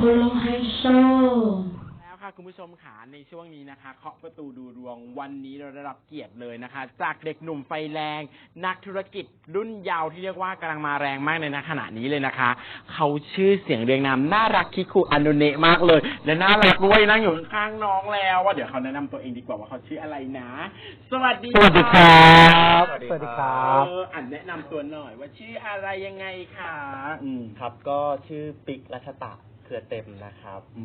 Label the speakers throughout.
Speaker 1: โฮโลไฮโซ
Speaker 2: แล้วค่ะคุณผู้ชมขาในช่วงนี้นะคะเคาะประตูดูดวงวันนี้เราได้รับเกียรติเลยนะคะ จากเด็กหนุ่มไฟแรง นักธุรกิจรุ่นเยาว์ที่เรียกว่ากำลังมาแรงมากในณขณะนี้เลยนะคะ เขาชื่อเสียงเรียงนามน่ารักคิคุอานุเนะมากเลย และน่ารักด้วยนั่งอยู่ข้างๆน้องแล้วว่าเดี๋ยวเขาแนะนำตัวเองดีกว่าว่าเขาชื่ออะไรนะ สวัสดี
Speaker 3: สวัสดีครับ
Speaker 2: สวัสดี
Speaker 3: สวัสดีครับ
Speaker 2: เอออ่านแนะนำตัวหน่อยว่าชื่ออะไรยังไงคะอืม
Speaker 3: ครับก็ชื่อปิ๊กรัชตะ เครือเต็มนะครับ
Speaker 2: อื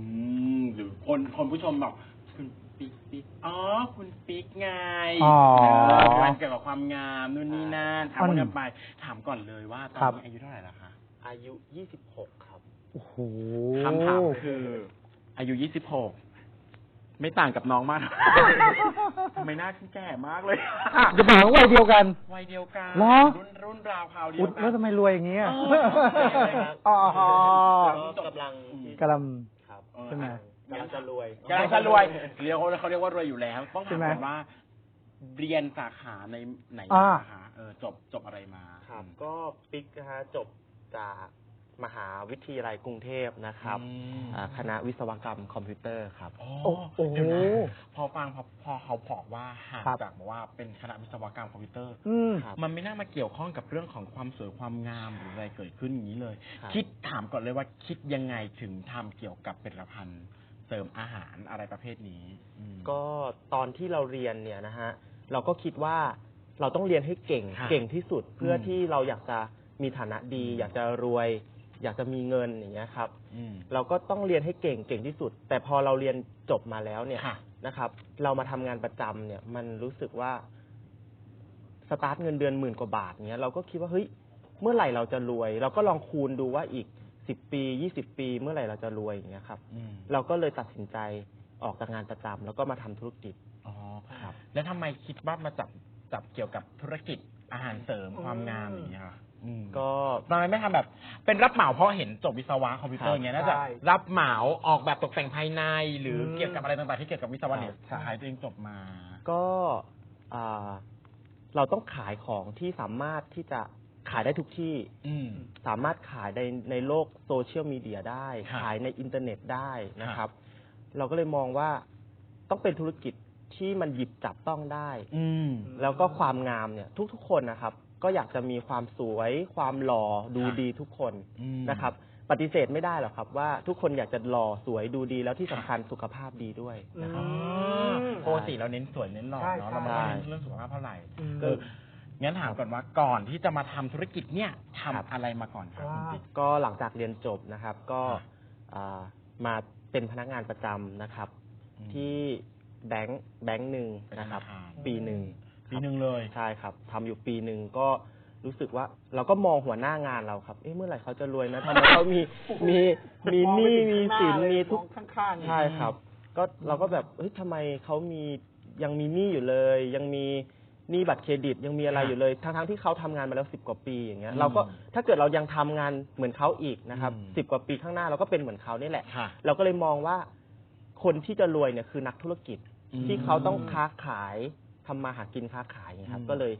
Speaker 2: มหรือคนคนผู้ชมบอกคุณปิ๊กปิ๊กอ๋อ คุณปิ๊กไง
Speaker 4: อ๋อ
Speaker 2: เอองานเกี่ยวกับความงามนู่นนี่นั่นถาม
Speaker 4: อืม
Speaker 2: กันไป ถามก่อนเลยว่าตอน
Speaker 4: ครับ
Speaker 2: นี้อายุเท่าไหร่แล้วคะ
Speaker 3: อายุ 26 ครับ
Speaker 4: โอ้โห
Speaker 2: คำถามคือ อายุยี่สิบหก ไม่ต่างกับน้องมาก ทำไมหน้าฉันแก่มากเลย
Speaker 4: จะมาวัยเดียวกัน
Speaker 2: วัยเดียวกัน
Speaker 4: เหรอ
Speaker 2: รุ่นรุ่นราวคราวเดีย
Speaker 4: อุ๊
Speaker 2: วยกั
Speaker 4: แล้วทำไมรวยอย่างเงี้ย
Speaker 2: เออ
Speaker 4: อ๋อ
Speaker 3: ก็กำลังที่
Speaker 4: กำลัง
Speaker 3: ครับ
Speaker 2: เออ
Speaker 4: ใช่ไหม
Speaker 3: กำลังจะรวย
Speaker 2: กำลังจะรวยเรียกว่าเขาเรียกว่ารวยอยู่แล้ว ต้อง
Speaker 4: ใช่
Speaker 2: ถาม
Speaker 4: ไหม
Speaker 2: ก่อนว่า เรียนสาขาในไหน
Speaker 4: อ่า
Speaker 2: มาคะเออจบจบอะไรมา
Speaker 3: ครับ ก็ปิ๊กนะฮะจบจาก มหาวิทยาลัยกรุงเทพนะครับ
Speaker 2: อืม
Speaker 3: อ่าคณะวิศวกรรมคอมพิวเตอร์ครับ
Speaker 2: โอ้
Speaker 4: โอ้โอ้
Speaker 2: เดี๋ยวนะพอฟังพอพอเขาบอกว่าห่าง
Speaker 4: ครับ
Speaker 2: จากบอกว่าเป็นคณะวิศวกรรมคอมพิวเตอร์
Speaker 4: อืม
Speaker 3: ครับ
Speaker 2: มันไม่น่ามาเกี่ยวข้องกับเรื่องของความสวยความงามหรืออะไรเกิดขึ้นอย่างนี้เลย
Speaker 3: ครับ
Speaker 2: คิดถามก่อนเลยว่าคิดยังไงถึงทำเกี่ยวกับผลิตภัณฑ์เสริมอาหารอะไรประเภทนี้อืม
Speaker 3: ก็ตอนที่เราเรียนเนี่ยนะฮะเราก็คิดว่าเราต้องเรียนให้เก่ง
Speaker 2: ค่ะ
Speaker 3: เก่งที่สุดเพื่ออ
Speaker 2: ม
Speaker 3: ที่เราอยากจะมีฐานะดี
Speaker 2: อืม
Speaker 3: อยากจะรวย อยากจะมีเงินอย่างเงี้ยครับ
Speaker 2: อืม
Speaker 3: เราก็ต้องเรียนให้เก่งเก่งที่สุด แต่พอเราเรียนจบมาแล้วเนี่ย
Speaker 2: ค่ะ
Speaker 3: นะครับ เรามาทำงานประจำเนี่ย มันรู้สึกว่าสตาร์ทเงินเดือนหมื่นกว่าบาทเนี้ยเราก็คิดว่าเฮ้ยเมื่อไหร่เราจะรวย เราก็ลองคูณดูว่าอีกสิบปียี่สิบปี เมื่อไหร่เราจะรวยอย่างเงี้ยครับ
Speaker 2: อืม
Speaker 3: เราก็เลยตัดสินใจออกจากงานประจำแล้วก็มาทำธุรกิจ
Speaker 2: อ๋อ
Speaker 3: ครับ
Speaker 2: แล้วทำไมคิดว่ามาจับจับเกี่ยวกับธุรกิจอาหารเสริมความงามอย่างเงี้ยค่ะ อืม
Speaker 3: ก็
Speaker 2: ทำไมไม่ทำแบบ เป็นรับเหมาเพราะเห็นจบวิศวะคอมพิวเตอร์
Speaker 3: ครับ
Speaker 2: เงี้ยน่าจะ
Speaker 4: ใช่
Speaker 2: รับเหมาออกแบบตกแต่งภายใน หรืออ
Speaker 4: ม
Speaker 2: เกี่ยวกับอะไรต่างๆที่เกี่ยวกับวิศวะเนี่ย
Speaker 4: ใช่
Speaker 2: สาขาตัวเองจบมา
Speaker 3: ก็อ่าเราต้องขายของที่สามารถที่จะขายได้ทุกที่
Speaker 2: อืม
Speaker 3: สามารถขายในในโลกโซเชียลมีเดียได้
Speaker 2: ครับ
Speaker 3: ขายในอินเทอร์เน็ตได้นะค
Speaker 2: ครั
Speaker 3: รับ
Speaker 2: บ
Speaker 3: เราก็เลยมองว่าต้องเป็นธุรกิจที่มันหยิบจับต้องได้
Speaker 2: อืม
Speaker 3: แล้วก็ความงามเนี่ย ทุกๆคนนะครับ ก็อยากจะมีความสวย ความหล่อดู
Speaker 2: ครับ
Speaker 3: ดีทุกคน
Speaker 2: อืม
Speaker 3: นะครับ ปฏิเสธไม่ได้หรอกครับว่าทุกคนอยากจะหล่อสวยดูดีแล้วที่สำคัญสุขภาพดีด้วยนะครับ
Speaker 2: อ๋อปกติเราเน้นสวยเน้นหล่อ
Speaker 4: ใช่
Speaker 2: เนาะ
Speaker 4: ใช่
Speaker 2: เราไม่ได้เน้นเรื่องสุขภาพเท่าไหร่
Speaker 4: อืม
Speaker 2: เอองั้นถามก่อนว่าก่อนที่จะมาทำธุรกิจเนี่ยทำ
Speaker 3: ครับ
Speaker 2: อะไรมาก่อนครับคุณปิ๊ก
Speaker 3: ก็หลังจากเรียนจบนะครับก็
Speaker 2: ครับ
Speaker 3: อ่ามาเป็นพนักงานประจำนะครับ
Speaker 2: อืม
Speaker 3: ที่แบงค์แบงค์หนึ่งนะครับ
Speaker 2: เป็นธนาคาร
Speaker 3: ปีหนึ่ง
Speaker 2: ปีหนึ่งเลย
Speaker 3: ใช่ครับทำอยู่ปีหนึ่งก็รู้สึกว่าเราก็มองหัวหน้างานเราครับ เอ๊ะเมื่อไหร่เขาจะรวยนะทำไมเขามีมีมีหนี้มีสินมีทุก
Speaker 4: ข้างๆ
Speaker 3: ใช่ครับ ก็เราก็แบบเฮ้ยทำไมเขามียังมีหนี้อยู่เลย ยังมีหนี้บัตรเครดิตยังมีอะไรอยู่เลยทั้งๆที่เขาทำงานมาแล้วสิบกว่าปีอย่างเงี้ย
Speaker 2: อืม
Speaker 3: เราก็ถ้าเกิดเรายังทำงานเหมือนเขาอีกนะครับ
Speaker 2: อืม
Speaker 3: สิบกว่าปีข้างหน้าเราก็เป็นเหมือนเขานี่แหละ
Speaker 2: ค่ะ
Speaker 3: เราก็เลยมองว่าคนที่จะรวยเนี่ยคือนักธุรกิจ
Speaker 2: อืม
Speaker 3: ที่เขาต้องค้าขาย ทำมาหากินค้าขายอย่างเงี้ยครั
Speaker 2: อื
Speaker 3: บ
Speaker 2: ม
Speaker 3: ก็เลย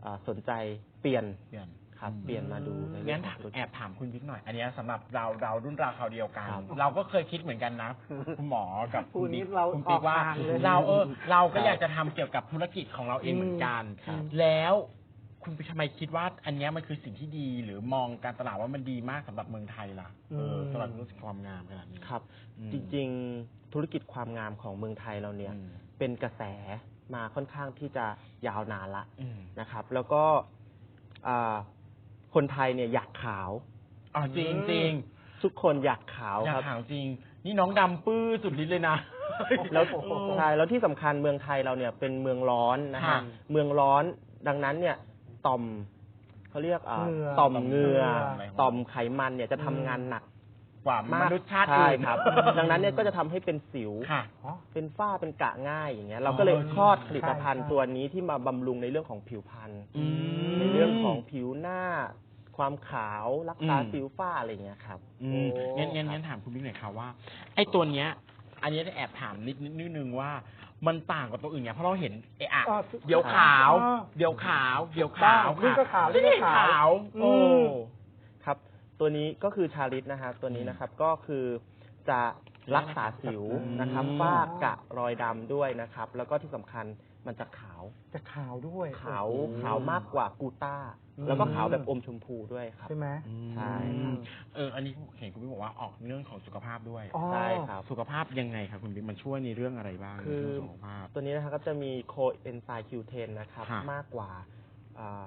Speaker 3: เอ่อสนใจเปลี่ยน
Speaker 2: เปลี่ยน
Speaker 3: ครับ
Speaker 2: อืม
Speaker 3: เปลี่ยนมาดูในเรื่
Speaker 2: งั้
Speaker 3: อง
Speaker 2: น
Speaker 3: ของธุร
Speaker 2: แอ
Speaker 3: กิจ
Speaker 2: บถามคุณบิ๊กหน่อย อันเนี้ยสำหรับเราเรารุ่นราวคราวเดียวกัน
Speaker 3: ครับ
Speaker 2: เราก็เคยคิดเหมือนกันนะ คุณหมอกับ
Speaker 4: พูด
Speaker 2: คุณ
Speaker 4: นี้
Speaker 2: บิ๊ก
Speaker 4: เรา
Speaker 2: คุณปิ๊กว่า
Speaker 4: ออกทางเลย
Speaker 2: เราเออเราก็
Speaker 3: ครับ
Speaker 2: อยากจะทำเกี่ยวกับธุรกิจของเราเองเหมือนกัน
Speaker 3: ครับ
Speaker 2: แล้วคุณทำไมคิดว่า อันเนี้ยมันคือสิ่งที่ดีหรือมองการตลาดว่ามันดีมากสำหรับเมืองไทยล่ะเออ
Speaker 4: อืม
Speaker 2: สำหรับธุรกิจความงามขนาดนี้
Speaker 3: ครับ
Speaker 2: อืม
Speaker 3: จริงๆ ธุรกิจความงามของเมืองไทยเราเนี่ย
Speaker 2: อืม
Speaker 3: เป็นกระแส มาค่อนข้างที่จะยาวนานละ
Speaker 2: อืม
Speaker 3: นะครับ แล้วก็อ่าคนไทยเนี่ยอยากขาว
Speaker 2: อ๋อจริงจริง
Speaker 3: ทุกคนอยากขาว
Speaker 2: อยา
Speaker 3: ค
Speaker 2: ก
Speaker 3: รับ
Speaker 2: ถามจริง นี่น้องดำปื้อสุดฤทธิ์เลยนะ
Speaker 3: แล้ว
Speaker 2: โอ้โห
Speaker 3: ใช่แล้วที่สำคัญเมืองไทยเราเนี่ยเป็นเมืองร้อนนะ
Speaker 2: ค่ะ
Speaker 3: ฮะเมืองร้อนดังนั้นเนี่ยต่อมเขาเรียกอ่า
Speaker 4: เหงื่อ
Speaker 3: ต่อมเหงื่อ
Speaker 2: เหงื่อ
Speaker 3: ต่อมไขมันเนี่ยจะทำงานหนัก
Speaker 2: กว่าม
Speaker 3: มาก
Speaker 2: นุษย์ชาติ
Speaker 3: ใช่
Speaker 2: อื่น
Speaker 3: ครับ ดังนั้นเนี่ยก็จะทำให้เป็นสิว
Speaker 2: ค่ะ
Speaker 4: อ๋อ
Speaker 3: เป็นฝ้าเป็นกระง่ายอย่างเงี้ยเราก็เลย
Speaker 2: อ๋อ
Speaker 3: คลอดผลิตภัณฑ์
Speaker 4: ใช่ใช่
Speaker 3: ตัวนี้ที่มาบำรุงในเรื่องของผิวพรรณ
Speaker 2: อืม
Speaker 3: ในเรื่องของผิวหน้า ความขาวรักษา
Speaker 2: อืม
Speaker 3: สิวฝ้าอะไรอย่างเงี้ยครับ
Speaker 2: อืม
Speaker 4: โอ้
Speaker 2: งั้นงั้นงั้นถามคุณบิ๊กหน่อยครับว่า ไอ้ตัวเนี้ย อันนี้ได้แอบถามนิดนิดนิดนึงว่า มันต่างกับตัวอื่นไงเพราะเราเห็นเอะอะ
Speaker 4: อ่า
Speaker 2: เดี๋ยวขาว
Speaker 4: อ่า
Speaker 2: เดี๋ยวขาว เดี๋ยวขาว
Speaker 4: นี่ก็ขาวนี่
Speaker 2: นี่
Speaker 4: ก็
Speaker 2: ขา
Speaker 4: ขาวว
Speaker 2: โอ้
Speaker 4: อืม
Speaker 3: ครับ ตัวนี้ก็คือชาลิตนะฮะตัวนี้นะครับก็คือจะรักษาสิวนะครับ
Speaker 2: อืม
Speaker 3: ฝ้ากระรอยดำด้วยนะครับ แล้วก็ที่สำคัญมันจะขาว
Speaker 4: จะขาวด้วย
Speaker 3: ขาว
Speaker 4: โอ้โห
Speaker 3: ขาวมากกว่ากูต้า
Speaker 4: อืม
Speaker 3: แล้วก็ขาวแบบอมชมพูด้วยครับ
Speaker 4: ใช่ไหม
Speaker 3: ใช่
Speaker 4: อืม
Speaker 2: เออ อันนี้เห็นคุณบิ๊กบอกว่าออกเรื่องของสุขภาพด้วย
Speaker 4: อ๋อ
Speaker 3: ใช่ครับ
Speaker 2: สุขภาพยังไงครับคุณบิ๊กมันช่วยในเรื่องอะไรบ้าง
Speaker 3: คือ
Speaker 2: ในเรื่องสุขภาพ
Speaker 3: ตัวนี้นะครับก็จะมีโคเอนไซม์ Q10 นะครับ
Speaker 2: ค่ะ
Speaker 3: มากกว่าอ่า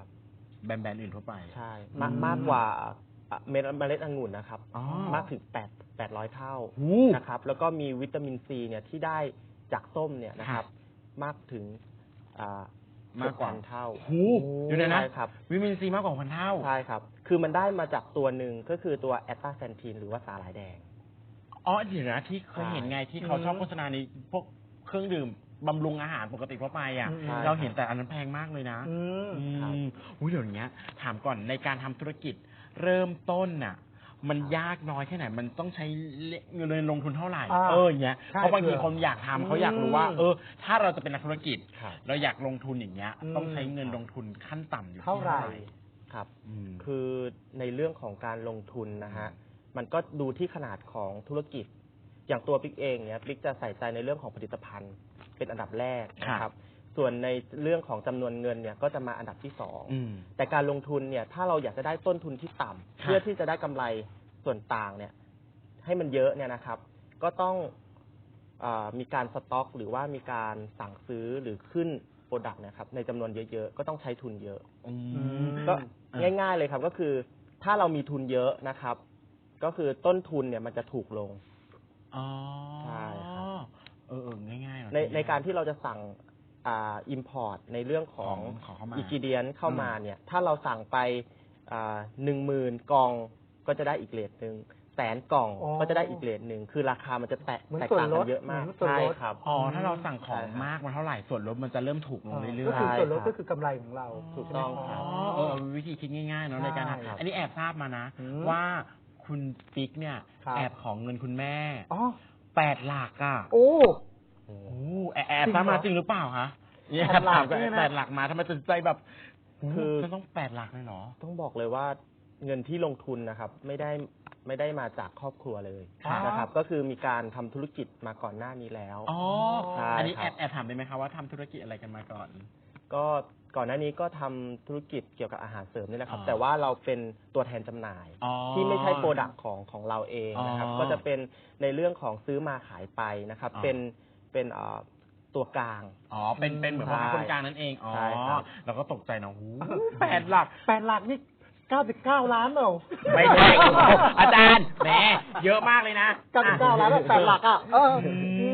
Speaker 2: แบรนด์ๆอื่นทั่วไป
Speaker 3: ใช่มาก
Speaker 4: อืม
Speaker 3: มากกว่า อะเม็ดเมล็ดองุ่นนะครับ
Speaker 2: อ๋อ
Speaker 3: มากถึง8 800 เท่า
Speaker 2: หู
Speaker 3: นะครับ แล้วก็มีวิตามินซีเนี่ยที่ได้จากส้มเนี่ยนะครับ มากถึงอ่ามา
Speaker 2: กกว่า
Speaker 3: 6,000เท่า
Speaker 2: หูอยู่ในนะ
Speaker 3: ใช่ครับ
Speaker 2: วิตามินซีมากกว่าพันเท่า
Speaker 3: ใช่ครับ คือมันได้มาจากตัวหนึ่งก็คือตัวแอตตาแซนทีนหรือว่าสาหร่ายแดง
Speaker 2: อ๋อเดี๋ยวนะที่เคยเห็นไงที่เขา
Speaker 4: อืม
Speaker 2: ชอบโฆษณาในพวกเครื่องดื่มบำรุงอาหารปกติทั่วไปอะ
Speaker 4: อืม
Speaker 3: ใช่
Speaker 2: เราเห็นแต่อันนั้นแพงมากเลยนะ
Speaker 4: อืม
Speaker 2: อื
Speaker 3: ครับ
Speaker 2: มอุ้ยเดี๋ยวนี้ถามก่อนในการทำธุรกิจ เริ่มต้นน่ะ มันยากน้อยแค่ไหน มันต้องใช้เงินลงทุนเท่าไหร่
Speaker 4: อ่า
Speaker 2: เอออย่างเงี้ย
Speaker 4: ใช่
Speaker 2: เพราะบางที
Speaker 4: เผื่อ
Speaker 2: คนอยากทำเขาอยากรู้ว่า
Speaker 4: อืม
Speaker 2: เออ ถ้าเราจะเป็นนักธุรกิจ
Speaker 3: ครับ
Speaker 2: เราอยากลงทุนอย่างเงี้ย
Speaker 4: อืม
Speaker 2: ต้องใช้เงินลงทุนขั้นต่ำอยู่ที่
Speaker 4: เท่าไหร่
Speaker 3: ครับ
Speaker 2: อืม
Speaker 3: คือในเรื่องของการลงทุนนะฮะ มันก็ดูที่ขนาดของธุรกิจ อย่างตัวปิ๊กเองเนี่ยปิ๊กจะใส่ใจในเรื่องของผลิตภัณฑ์ เป็นอันดับแรกนะครับ ส่วนในเรื่องของจำนวนเงินเนี่ยก็จะมาอันดับที่สอง
Speaker 2: อืม
Speaker 3: แต่การลงทุนเนี่ยถ้าเราอยากจะได้ต้นทุนที่ต่ำ
Speaker 2: ค่ะ
Speaker 3: เพื่อที่จะได้กำไรส่วนต่างเนี่ย ให้มันเยอะเนี่ยนะครับ ก็ต้องอามีการสต็อก หรือว่ามีการสั่งซื้อหรือขึ้นโปรดักต์นะครับ ในจำนวนเยอะๆ ก็ต้องใช้ทุนเยอะ
Speaker 2: อื
Speaker 4: อื
Speaker 2: ม
Speaker 4: ม
Speaker 3: ก็
Speaker 2: อะ
Speaker 3: ง่ายๆเลยครับก็คือ ถ้าเรามีทุนเยอะนะครับ ก็คือต้นทุนเนี่ยมันจะถูกลง
Speaker 2: อ๋อ
Speaker 3: ใช่ครับ
Speaker 2: เออเออง่ายๆหน่อย
Speaker 3: ในในการที่เราจะสั่ง อ่าอิมพอร์ตในเรื่องของ
Speaker 2: ของเข้ามา
Speaker 3: อิกิเดียนเข้ามาเนี่ย ถ้าเราสั่งไปหนึ่งหมื่นกล่องก็จะได้อีกเรทหนึ่งแสนกล่อง
Speaker 4: อ๋อ
Speaker 3: ก็จะได้อีกเรทหนึ่งคือราคามันจะแตก
Speaker 4: เหมือน
Speaker 3: แตก
Speaker 4: ส่วน
Speaker 3: ต่าง
Speaker 4: ล
Speaker 3: กั
Speaker 4: ด
Speaker 3: นเยอะมาก
Speaker 4: เหมือนส่วน
Speaker 3: ใช่
Speaker 4: ลด
Speaker 3: ครับ
Speaker 2: อ๋อถ้าเราสั่งของ
Speaker 3: ใช่ครับ
Speaker 2: มากมาเท่าไหร่ส่วนลดมันจะเริ่มถูกลงเรื่อย
Speaker 4: ก็
Speaker 2: ๆ
Speaker 4: คือส่วนลด
Speaker 3: ใช่ครับ
Speaker 4: ก็คือกำไรของเรา
Speaker 3: ถูกต้อง
Speaker 4: ใช่ไหม
Speaker 3: ครับ
Speaker 2: อ๋อเออวิธีคิดง่ายๆเนาะในการ
Speaker 4: ใช่
Speaker 2: ทำอันนี้แอบทราบมานะ
Speaker 4: อืม
Speaker 2: ว่าคุณปิ๊กเนี่ย
Speaker 4: ครับ
Speaker 2: แอบของเงินคุณแม่
Speaker 4: อ๋อ
Speaker 2: แปดหลักอะ
Speaker 4: โอ้
Speaker 3: โอ้
Speaker 2: โอ้แอบแอบ
Speaker 4: จริงเหรอ
Speaker 2: ทราบมาจริงหรือเปล่าคะเนี่ย
Speaker 4: แปดหลัก
Speaker 2: ถาม
Speaker 4: เนี่ยนะ
Speaker 2: แปดหลักมาทำไมตัดสินใจแบบ
Speaker 3: คือ
Speaker 2: จะต้องแปดหลักเลยเหรอ
Speaker 3: ต้องบอกเลยว่าเงินที่ลงทุนนะครับไม่ได้ไม่ได้มาจากครอบครัวเลย
Speaker 2: ครับ
Speaker 3: นะครับ ก็คือมีการทำธุรกิจมาก่อนหน้านี้แล้ว
Speaker 2: อ๋อ
Speaker 3: ใช่
Speaker 2: อันนี้
Speaker 3: ค
Speaker 2: แอ
Speaker 3: รั
Speaker 2: บ บแอบถามได้ไหมคะว่าทำธุรกิจอะไรกันมาก่อน
Speaker 3: ก็ก่อนหน้านี้ก็ทำธุรกิจเกี่ยวกับอาหารเสริมนี่แหละครับ
Speaker 2: อ๋อ
Speaker 3: แต่ว่าเราเป็นตัวแทนจำหน่าย
Speaker 2: อ๋อ
Speaker 3: ที่ไม่ใช่โปรดักต์ของของเราเองนะครับ
Speaker 2: อ๋อ
Speaker 3: ก็จะเป็นในเรื่องของซื้อมาขายไปนะครับ
Speaker 2: อ๋อ
Speaker 3: เป็น เป็นเอ่อตัวกลาง
Speaker 2: อ๋อ เป็น เป็นเหมือนพ่อค้า
Speaker 3: ใช่
Speaker 2: คนกลางนั่นเอง อ๋อ
Speaker 3: ใช่ครับ
Speaker 2: เราก็ตกใจนะหูแปดหลัก
Speaker 4: แปดหลักนี่เก้าสิบเก้าล้านเปล่า
Speaker 2: ไม่ใช่ อาจารย์ แหม เยอะมากเลยนะ
Speaker 4: เก้าสิบเก้าล้านแล้วแปดหลักอะเออ
Speaker 2: อื
Speaker 4: อื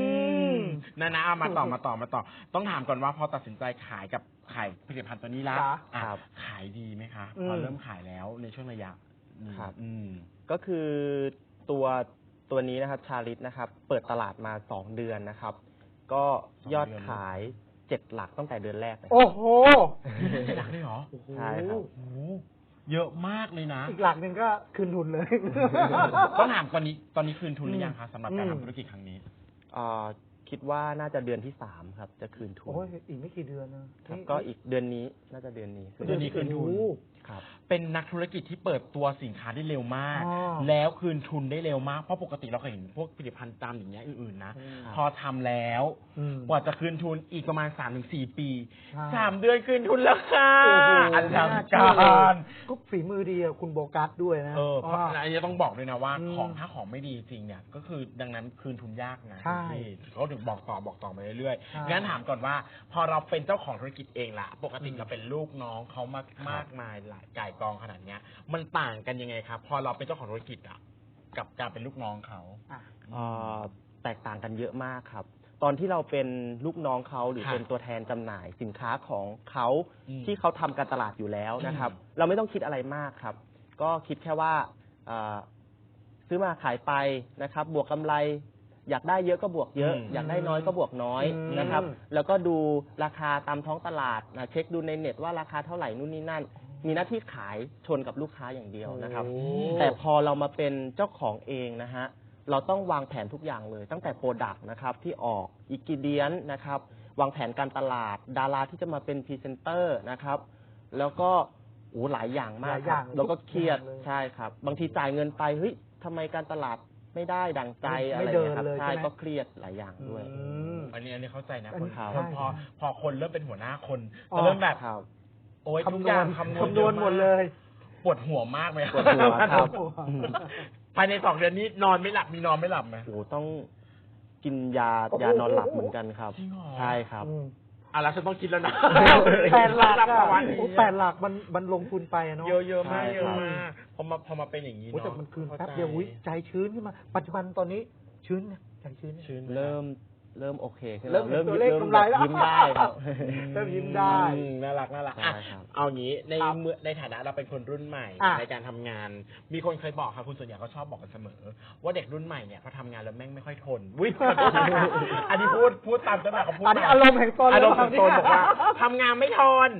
Speaker 2: ม
Speaker 4: ม
Speaker 2: นั่นนะเอามาต่อมาต่อมาต่อ ต้องถามก่อนว่าพอตัดสินใจขายกับขายผลิตภัณฑ์ตัวนี้ละ
Speaker 4: ครับ
Speaker 2: อะ
Speaker 3: ครับ
Speaker 2: ขายดีไหมคะ
Speaker 4: อืม
Speaker 2: พอเริ่มขายแล้วในช่วงระยะหนึ่ง
Speaker 3: ครับ
Speaker 2: อืม
Speaker 3: ก็คือตัวตัวนี้นะครับชาลิตนะครับ เปิดตลาดมาสองเดือนนะครับ ก็ยอดขายเจ็ดหลักตั้งแต่เดือนแรกเลย
Speaker 4: โอ้โห
Speaker 2: หลักเลยเหรอ
Speaker 3: ใช่ครับ
Speaker 2: โอ้โหเยอะมากเลยนะ
Speaker 4: อีกหลักหนึ่งก็คืนทุนเลย
Speaker 2: ต้องถามตอนนี้ตอนนี้คืนทุนหรือยังคะสำหรับการ
Speaker 4: อืม
Speaker 2: ทำธุรกิจครั้งนี้
Speaker 3: เอ่อคิดว่าน่าจะเดือนที่สามครับ จะคืนทุน
Speaker 4: โอ้ยอีกไม่กี่เดือนนะครับนี่
Speaker 3: ก็อีกเดือนนี้น่าจะเดือนนี้
Speaker 2: เดือนนี้คืนทุน
Speaker 4: โอ้โห
Speaker 3: ครับ
Speaker 2: เป็นนักธุรกิจที่เปิดตัวสินค้าได้เร็วมาก
Speaker 4: อ๋อ
Speaker 2: แล้วคืนทุนได้เร็วมาก เพราะปกติเราเคยเห็นพวกผลิตภัณฑ์ตามอย่างเงี้ยอื่นๆนะ
Speaker 4: อืม
Speaker 2: พอทำแล้ว
Speaker 4: อืม
Speaker 2: กว่าจะคืนทุนอีกประมาณ3าถึงสปี
Speaker 4: ใช่
Speaker 2: สามเดือนคืนทุนแล้วค่ะ
Speaker 4: โอ้โห
Speaker 2: อลัง
Speaker 4: น่เชื่
Speaker 2: กา
Speaker 4: อเลย
Speaker 2: ร
Speaker 4: ก็ฝีมือดีอะคุณโบกัสด้วยนะ
Speaker 2: เออเพราะ
Speaker 4: อ๋อ
Speaker 2: อันนี้ต้องบอกด้วยนะว่า
Speaker 4: อืม
Speaker 2: ของถ้าของไม่ดีจริงเนี่ย ก็คือดังนั้นคืนทุนยากนะ
Speaker 4: ใช่
Speaker 2: พี่เขาถึงบอกต่อบอกต่อมาเรื่อย
Speaker 4: ใช่
Speaker 2: ๆงั้นถามก่อนว่า พอเราเป็นเจ้าของธุรกิจเองละปกติ
Speaker 4: อืม
Speaker 2: เราเป็นลูกน้องเขามากมากมายหลายก่ายกองขนาดเนี้ย มันต่างกันยังไงครับ พอเราเป็นเจ้าของธุรกิจอะกับการเป็นลูกน้องเขา
Speaker 4: อะ
Speaker 3: เอ่อแตกต่างกันเยอะมากครับ ตอนที่เราเป็นลูกน้องเขาหรือ
Speaker 2: ค่ะ
Speaker 3: เป็นตัวแทนจำหน่ายสินค้าของเขา
Speaker 2: อืม
Speaker 3: ที่เขาทำการตลาดอยู่แล้วนะครับ
Speaker 2: อืม
Speaker 3: เราไม่ต้องคิดอะไรมากครับ ก็คิดแค่ว่าเอ่อซื้อมาขายไปนะครับ บวกกำไร อยากได้เยอะก็บวกเยอะ
Speaker 2: อืม
Speaker 3: อยากได้น้อยก็บวกน้อย
Speaker 4: อืม
Speaker 3: นะครับ แล้วก็ดูราคาตามท้องตลาดนะเช็คดูในเน็ตว่าราคาเท่าไหร่นู่นนี่นั่น มีหน้าที่ขายชนกับลูกค้าอย่างเดียวนะครับ
Speaker 4: โอ้
Speaker 3: แต่พอเรามาเป็นเจ้าของเองนะฮะเราต้องวางแผนทุกอย่างเลย ตั้งแต่โปรดักต์นะครับที่ออกอิกิเดียนนะครับ วางแผนการตลาด ดาราที่จะมาเป็นพรีเซนเตอร์นะครับ แล้วก็โอ้หลายอย่างมาก
Speaker 4: หลาย
Speaker 3: ค
Speaker 4: อย่า
Speaker 3: รั
Speaker 4: ง
Speaker 3: บแล้วก็เครียด
Speaker 4: ทุกอย่างเลย
Speaker 3: ใช่ครับ บางทีจ่ายเงินไปเฮ้ยทำไมการตลาดไม่ได้ดังใจ
Speaker 4: ไม่
Speaker 3: อะไร
Speaker 4: เดิน
Speaker 3: เงี้ยครับ
Speaker 4: เลย
Speaker 3: ใช่
Speaker 4: ใช่ไหม
Speaker 3: ก็เครียดหลายอย่างด้วย
Speaker 4: อืม
Speaker 2: อันนี้อันนี้เข้าใจนะ
Speaker 4: อัน
Speaker 2: ค
Speaker 4: นี้
Speaker 2: น
Speaker 3: ครับ
Speaker 2: คนพอพอคนเริ่มเป็นหัวหน้าคน
Speaker 4: อ๋อ
Speaker 2: จะเริ่มแบบ
Speaker 3: ครับ
Speaker 2: โอ๊ยทุก
Speaker 4: คำน
Speaker 2: อ
Speaker 4: ว
Speaker 2: ย่าง
Speaker 4: ณ
Speaker 2: คำนวณ
Speaker 4: คำนวณหมดเลย
Speaker 2: ปวดหัวมากไหม
Speaker 3: ปวดหัวครับ
Speaker 4: ปวดหัว
Speaker 3: อืม
Speaker 2: ภายในสองเดือนนี้นอนไม่หลับมีนอนไม่หลับไหม
Speaker 3: โอ้โหต้องกินยา
Speaker 4: โอ้โห
Speaker 3: ยานอนหลับเหมือนกันครับ
Speaker 2: จริงเหรอ
Speaker 3: ใช่ครับ
Speaker 4: อืม
Speaker 2: อะแล้วฉันต้องคิดแล้วนะ
Speaker 4: แปดหลัก
Speaker 2: รับ
Speaker 4: อะ
Speaker 2: ภาวะนี้
Speaker 4: โอ้แปดหลักมันมันลงทุนไปอะเนาะ
Speaker 2: เยอะเยอะมาก
Speaker 3: ใช่
Speaker 2: เยอะ
Speaker 3: ครับ
Speaker 2: มากพอมาพอมาเป็นอย่างนี้
Speaker 4: โอ้
Speaker 2: เนาะ
Speaker 4: แต่มันคืน
Speaker 2: ข้า
Speaker 4: แป๊บ
Speaker 2: ใจ
Speaker 4: เดียววิใจชื้นขึ้นมา ปัจจุบันตอนนี้ชื้นนะใจชื้นนะ
Speaker 2: ชื้นไห
Speaker 3: เริ่ม เริ่มโอเคขึ้น
Speaker 4: เริ่ม
Speaker 3: แล้ว
Speaker 4: เห็นตัวเลข
Speaker 3: เริ่ม
Speaker 4: กำไรแล้ว
Speaker 3: ยิ้มได้ครับ
Speaker 4: เริ่มยิ้มได้
Speaker 2: อืมน่ารักน่ารัก
Speaker 3: ใช่
Speaker 2: อะ
Speaker 3: ครับ
Speaker 2: เอางี้ใน
Speaker 4: ครับ
Speaker 2: เมื่อในฐานะเราเป็นคนรุ่นใหม่
Speaker 4: อะ
Speaker 2: ในการทำงาน มีคนเคยบอกค่ะคุณส่วนใหญ่เขาชอบบอกกันเสมอ ว่าเด็กรุ่นใหม่เนี่ยพอทำงานแล้วแม่งไม่ค่อยทนวิอันนี้พูดพูดตามจังหวะเขาพูด
Speaker 4: อันนี้
Speaker 2: มา
Speaker 4: อารมณ์แห่งตน
Speaker 2: อารมณ์ของตน
Speaker 4: ห
Speaker 2: บอกว่าทำงานไม่ทน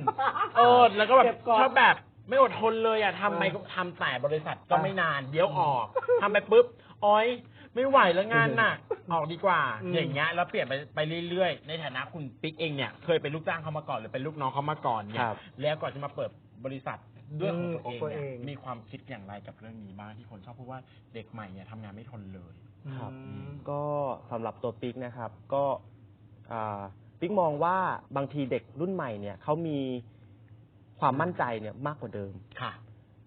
Speaker 2: เออแล้วก็แบบ
Speaker 4: เก็บก่อน
Speaker 2: ชอบแบบไม่อดทนเลยอะทำไปก็ทำแต่บริษัทก็ไม่นาน เดี๋ยวออกทำไปปุ๊บอ้อย ไม่ไหวแล้วงานหนักออกดีกว่า
Speaker 4: อืม
Speaker 2: อย่างเงี้ยแล้วเปลี่ยนไปไปเรื่อยๆ ในฐานะคุณปิ๊กเองเนี่ย เคยเป็นลูกจ้างเขามาก่อนหรือเป็นลูกน้องเขามาก่อนเนี่
Speaker 3: ค
Speaker 2: ย
Speaker 3: รับ
Speaker 2: แล้วก่อนจะมาเปิดบริษัทด้วยของ
Speaker 4: อืม
Speaker 2: ตัว
Speaker 4: ของ
Speaker 2: เอง
Speaker 4: ตัว
Speaker 2: เนี่ย
Speaker 4: เอง
Speaker 2: มีความคิดอย่างไรกับเรื่องนี้บ้างที่คนชอบพูดว่าเด็กใหม่เนี่ยทำงานไม่ทนเลย
Speaker 3: ครับ
Speaker 4: อืม
Speaker 3: ก็สำหรับตัวปิ๊กนะครับ ก็อ่าปิ๊กมองว่าบางทีเด็กรุ่นใหม่เนี่ยเขามีความมั่นใจเนี่ยมากกว่าเดิม
Speaker 2: ค่ะ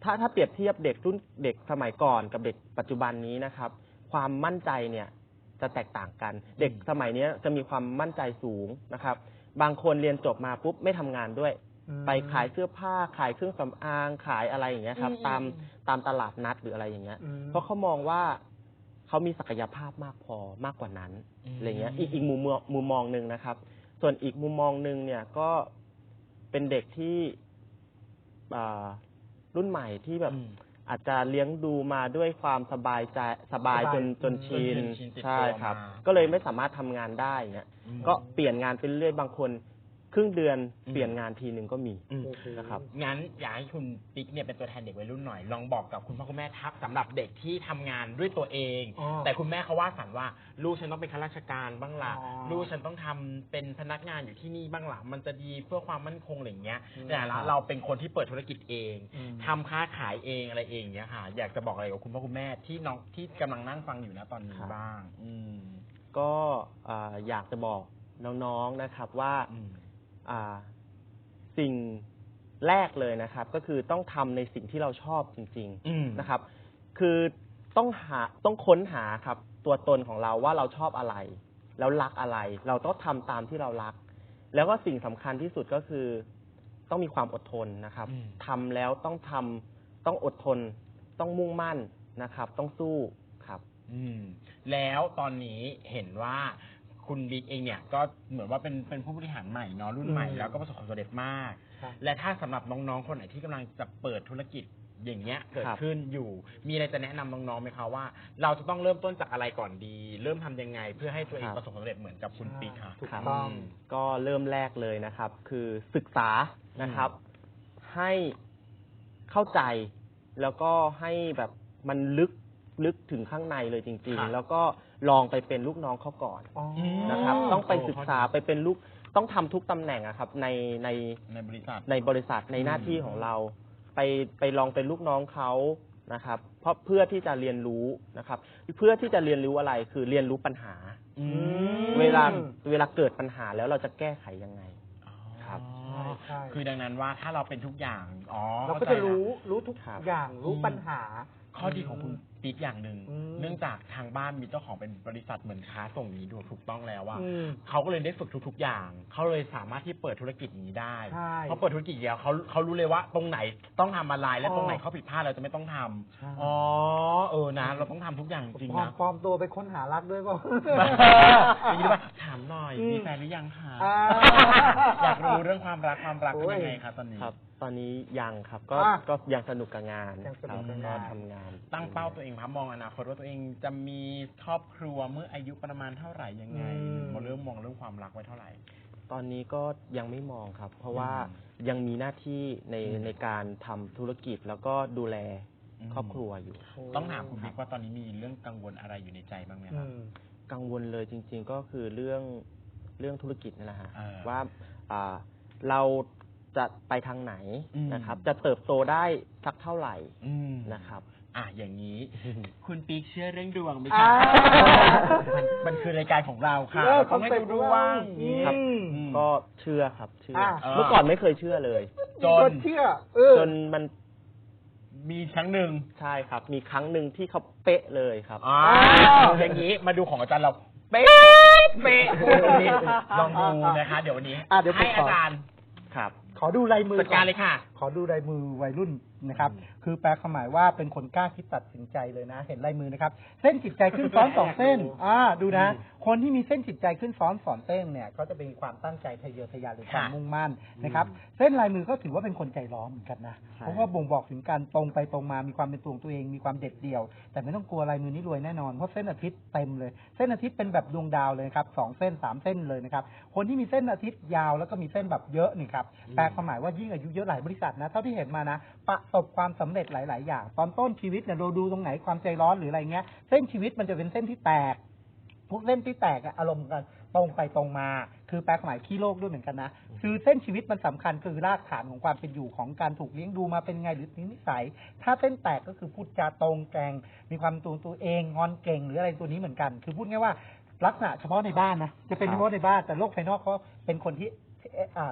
Speaker 3: ถ้าถ้าเปรียบเทียบเด็กรุ่นเด็กสมัยก่อนกับเด็กปัจจุบันนี้นะครับ ความมั่นใจเนี่ยจะแตกต่างกัน เด็กสมัยเนี้ยจะมีความมั่นใจสูงนะครับ บางคนเรียนจบมาปุ๊บไม่ทำงานด้วย
Speaker 4: อืม
Speaker 3: ไปขายเสื้อผ้าขายเครื่องสำอางขายอะไรอย่างเงี้ยครับ
Speaker 2: อืม
Speaker 3: ตาม
Speaker 2: อืม
Speaker 3: ตามตลาดนัดหรืออะไรอย่างเงี้ย
Speaker 4: อืม
Speaker 3: เพราะเขามองว่าเขามีศักยภาพมากพอมากกว่านั้น
Speaker 2: อืม
Speaker 3: อะไรเงี้ย อีกอีกมุมมองมุมมองหนึ่งนะครับ ส่วนอีกมุมมองหนึ่งเนี่ยก็เป็นเด็กที่อ่ารุ่นใหม่ที่แบบ
Speaker 2: อืม
Speaker 3: อาจจะเลี้ยงดูมาด้วยความสบายใจสบาย
Speaker 4: สบาย
Speaker 3: จนจน
Speaker 4: อืม
Speaker 3: ชิน
Speaker 2: จนชินติด
Speaker 3: ใช่
Speaker 2: ตัว
Speaker 3: ครับ
Speaker 2: มา
Speaker 3: ก็เลยไม่สามารถทำงานได้เงี้ย
Speaker 2: อืม
Speaker 3: ก็เปลี่ยนงานไปเรื่อยบางคน ครึ่งเดือน
Speaker 2: อืม
Speaker 3: เปลี่ยนงานทีหนึ่งก็มี
Speaker 2: อืม
Speaker 4: โอ้โห
Speaker 3: นะครับ
Speaker 2: งั้นอยากให้คุณปิ๊กเนี่ยเป็นตัวแทนเด็กวัยรุ่นหน่อย ลองบอกกับคุณพ่อคุณแม่ทักสำหรับเด็กที่ทำงานด้วยตัวเอง
Speaker 4: อ๋อ
Speaker 2: แต่คุณแม่เขาว่าฝันว่า ลูกฉันต้องเป็นข้าราชการบ้างล่ะ
Speaker 4: อ๋อ
Speaker 2: ลูกฉันต้องทำเป็นพนักงานอยู่ที่นี่บ้างล่ะมันจะดีเพื่อความมั่นคงอะไรอย่างเงี้ย
Speaker 4: อืม
Speaker 2: แต่ละเราเป็นคนที่เปิดธุรกิจเอง
Speaker 4: อืม
Speaker 2: ทำค้าขายเองอะไรเองเนี้ยค่ะ อยากจะบอกอะไรกับคุณพ่อคุณแม่ที่น้องที่กำลังนั่งฟังอยู่นะตอนนี้
Speaker 3: ครับ
Speaker 2: บ้าง อืม
Speaker 3: ก็อ่าอยากจะบอกน้องๆนะครับว่า
Speaker 2: อืม
Speaker 3: อ่า สิ่งแรกเลยนะครับ ก็คือต้องทำในสิ่งที่เราชอบจริง
Speaker 2: อืม
Speaker 3: ๆนะครับ คือต้องหาต้องค้นหาครับ ตัวตนของเราว่าเราชอบอะไร แล้วรักอะไร เราต้องทำตามที่เรารัก แล้วก็สิ่งสำคัญที่สุดก็คือ ต้องมีความอดทนนะครับ
Speaker 2: อืม
Speaker 3: ทำแล้วต้องทำต้องอดทน ต้องมุ่งมั่นนะครับ ต้องสู้ครับ
Speaker 2: อืม แล้วตอนนี้เห็นว่า คุณบิ๊กเองเนี่ยก็เหมือนว่าเป็นเป็นผู้บริหารใหม่เนาะรุ่นใหม่
Speaker 4: อืม
Speaker 2: แล้วก็ประสบความสำเร็จมาก
Speaker 4: ครับ
Speaker 2: และถ้าสำหรับน้องๆคนไหนที่กำลังจะเปิดธุรกิจอย่างเงี้ยเกิด
Speaker 3: ครับ
Speaker 2: ขึ้นอยู่ มีอะไรจะแนะนำน้องๆไหมคะว่า เราจะต้องเริ่มต้นจากอะไรก่อนดี เริ่มทำยังไง เพื่อให้ตัวเองประสบความสำเร็จเหมือนกับคุณปิ๊กค่ะ
Speaker 4: ถูก
Speaker 3: ครับ
Speaker 4: ต้อง
Speaker 2: ม
Speaker 3: ก็เริ่มแรกเลยนะครับ คือศึกษานะครับ ให้เข้าใจแล้วก็ให้แบบมันลึก ลึกถึงข้างในเลยจริง
Speaker 2: ครับ
Speaker 3: ๆแล้วก็ลองไปเป็นลูกน้องเขาก่อน
Speaker 4: อ๋อ
Speaker 3: นะครับ
Speaker 2: อ๋อ
Speaker 3: ต้องไปศึกษา
Speaker 2: ข้อดี
Speaker 3: ไปเป็นลูกต้องทำทุกตำแหน่งอะครับในใน
Speaker 2: ในบริษัท
Speaker 3: ในบริษัทในหน้าที่ของเรา ไปไปลองเป็นลูกน้องเขานะครับ เพราะเพื่อที่จะเรียนรู้นะครับ เพื่อที่จะเรียนรู้อะไรคือเรียนรู้ปัญหา
Speaker 2: อืม
Speaker 3: เวลาเวลาเกิดปัญหาแล้วเราจะแก้ไขยังไง ครับ
Speaker 2: อ๋อ
Speaker 4: ใช่
Speaker 2: คือดังนั้นว่าถ้าเราเป็นทุกอย่าง อ๋อ
Speaker 4: เราก็
Speaker 2: ข้
Speaker 4: จะ
Speaker 2: ใจล
Speaker 4: รู้รู้ทุก
Speaker 3: ครับ
Speaker 4: อย่างรู้
Speaker 2: อืม
Speaker 4: ปัญหา
Speaker 2: ข้อดีของคุณ ปิ๊กอย่างหนึ่ง
Speaker 4: อืม
Speaker 2: เนื่องจากทางบ้านมีเจ้าของเป็นบริษัทเหมือนค้าส่งนี้ดูถูกต้องแล้วว่า
Speaker 4: อืม
Speaker 2: เขาก็เลยได้ฝึกทุก ๆ อย่าง เขาเลยสามารถที่เปิดธุรกิจนี้ได้
Speaker 4: ใช่
Speaker 2: เขาเปิดธุรกิจแล้วเขาเขารู้เลยว่าตรงไหนต้องทำอะไรและ
Speaker 4: อ๋อ
Speaker 2: ตรงไหนเขาผิดพลาดเราจะไม่ต้องทำ
Speaker 4: ใช่
Speaker 2: อ๋อเออนะ เราต้องทำทุกอย่างจริง
Speaker 4: ปลอ
Speaker 2: ๆ
Speaker 4: ม
Speaker 2: นะ
Speaker 4: ปลอมตัวไปค้นหารักด้วยเปล่า
Speaker 2: อย่างนี้ว่าถามหน่อย
Speaker 4: อืม
Speaker 2: มีแฟนหรือยังคะ
Speaker 4: อ่า
Speaker 2: อยากรู้เรื่องความรักความรักเป็น
Speaker 4: โอ้ย
Speaker 2: ยังไงคะตอนนี้
Speaker 3: ครับ ตอนนี้ยังครับ ก็
Speaker 4: อะ
Speaker 3: ก็ยังสนุกกับงาน
Speaker 4: ยังสนุก
Speaker 3: ครับ
Speaker 4: กับงาน
Speaker 3: ทำงาน
Speaker 2: ตั้งเป้าตัวเองครับมองอนาคตว่าตัวเองจะมีครอบครัวเมื่ออายุประมาณเท่าไหร่ยังไง
Speaker 4: อืม
Speaker 2: มาเริ่มมองเรื่องความรักไว้เท่าไหร่
Speaker 3: ตอนนี้ก็ยังไม่มองครับ เพราะว่า
Speaker 2: อืม
Speaker 3: ยังมีหน้าที่ใน
Speaker 2: อืม
Speaker 3: ในการทำธุรกิจแล้วก็ดูแลครอบครัวอยู่
Speaker 2: ต้องถามคุณบิ๊กว่าตอนนี้มีเรื่องกังวลอะไรอยู่ในใจบ้างไหมค
Speaker 4: อื
Speaker 2: รับ
Speaker 4: ม
Speaker 3: กังวลเลยจริง ๆ ก็คือเรื่องเรื่องธุรกิจนี่แหละฮะ
Speaker 2: เออ
Speaker 3: ว่าอ่าเราจะไปทางไหน
Speaker 2: อืม
Speaker 3: นะครับ จะเติบโตได้สักเท่าไหร่
Speaker 2: อืม
Speaker 3: นะครับ
Speaker 2: อะอย่างนี้ คุณปิ๊กเชื่อเรื่องดวงไหม
Speaker 4: อ่า
Speaker 2: คะมั นมันคือรายการของเราค่ะ
Speaker 4: เออ
Speaker 2: ต้องให้ดูดวง
Speaker 4: คอนเซ็ปต์ของเรา
Speaker 2: อย่างนี้
Speaker 3: ครับ
Speaker 2: อืม
Speaker 3: ก็เชื่อครับเชื่อ
Speaker 4: อ่า
Speaker 3: เมื่อก่อนไม่เคยเชื่อเลย
Speaker 2: จ
Speaker 4: คนนเชื่อ เออ
Speaker 3: จนมัน
Speaker 2: มีครั้งหนึ่ง
Speaker 3: ใช่ครับ มีครั้งหนึ่งที่เขาเป๊ะเลยครับ
Speaker 2: อ่า
Speaker 4: อ้าว
Speaker 2: อย่างนี้มาดูของอาจารย์เราเป๊ะเป๊ะตรงนี้ลองดูนะคะ เดี๋ยววันนี้
Speaker 4: อะเดี๋ยวผม
Speaker 2: ให้
Speaker 4: ขอ
Speaker 2: อาจารย์
Speaker 3: ครับ
Speaker 4: ขอดูลายมือ
Speaker 2: จัดการ
Speaker 4: อน
Speaker 2: เลยค่ะ
Speaker 4: ขอดูลายมือวัยรุ่นนะครับ คือแปลความหมายว่าเป็นคนกล้าคิดตัดสินใจเลยนะ เห็นลายมือนะครับ เส้นจิตใจขึ้นซ้อนสองเส้น อ่า ดูนะ คนที่มีเส้นจิตใจขึ้นซ้อนสองเส้นเนี่ยก็จะเป็นความตั้งใจทะเยอทะยานหรือความ
Speaker 2: ค่ะ
Speaker 4: มุ่งมั่นนะครับ เส้นลายมือก็ถือว่าเป็นคนใจร้อนเหมือนกันนะ
Speaker 3: ใช่
Speaker 4: เพราะว่าบ่งบอกถึงการตรงไปตรงมา มีความเป็นตัวของตัวเอง มีความเด็ดเดี่ยว แต่ไม่ต้องกลัวลายมือนี้รวยแน่นอน เพราะเส้นอาทิตย์เต็มเลย เส้นอาทิตย์เป็นแบบดวงดาวเลยครับสองเส้นสามเส้นเลยนะครับ คนที่มีเส้นอาทิตย์ยาวแล้วก็มีเส้นแบบเยอะนี่ครับ แปลความหมายว่ายิ่งอายุเยอะหลายบริษัทนะ เท่าที่เห็นมานะประสบความสำเร็จหลาย ๆ อย่าง ตอนต้นชีวิตเนี่ยเราดูตรงไหนความใจร้อนหรืออะไรเงี้ย เส้นชีวิตมันจะเป็นเส้นที่แตกพวกเส้นที่แตกอะอารมณ์กันตรงไปตรงมา คือแปลความหมายขี้โลกด้วยเหมือนกันนะ คือเส้นชีวิตมันสำคัญคือรากฐานของความเป็นอยู่ของการถูกเลี้ยงดูมาเป็นไงหรือนิสัย ถ้าเส้นแตกก็คือพูดจาตรงแกงมีความตัวตัวเองงอนเก่งหรืออะไรตัวนี้เหมือนกัน คือพูดง่ายว่าลักษณะเฉพาะในบ้านนะจะเป็นเฉพาะในบ้านแต่โลกภายนอกเขาเป็นคนที่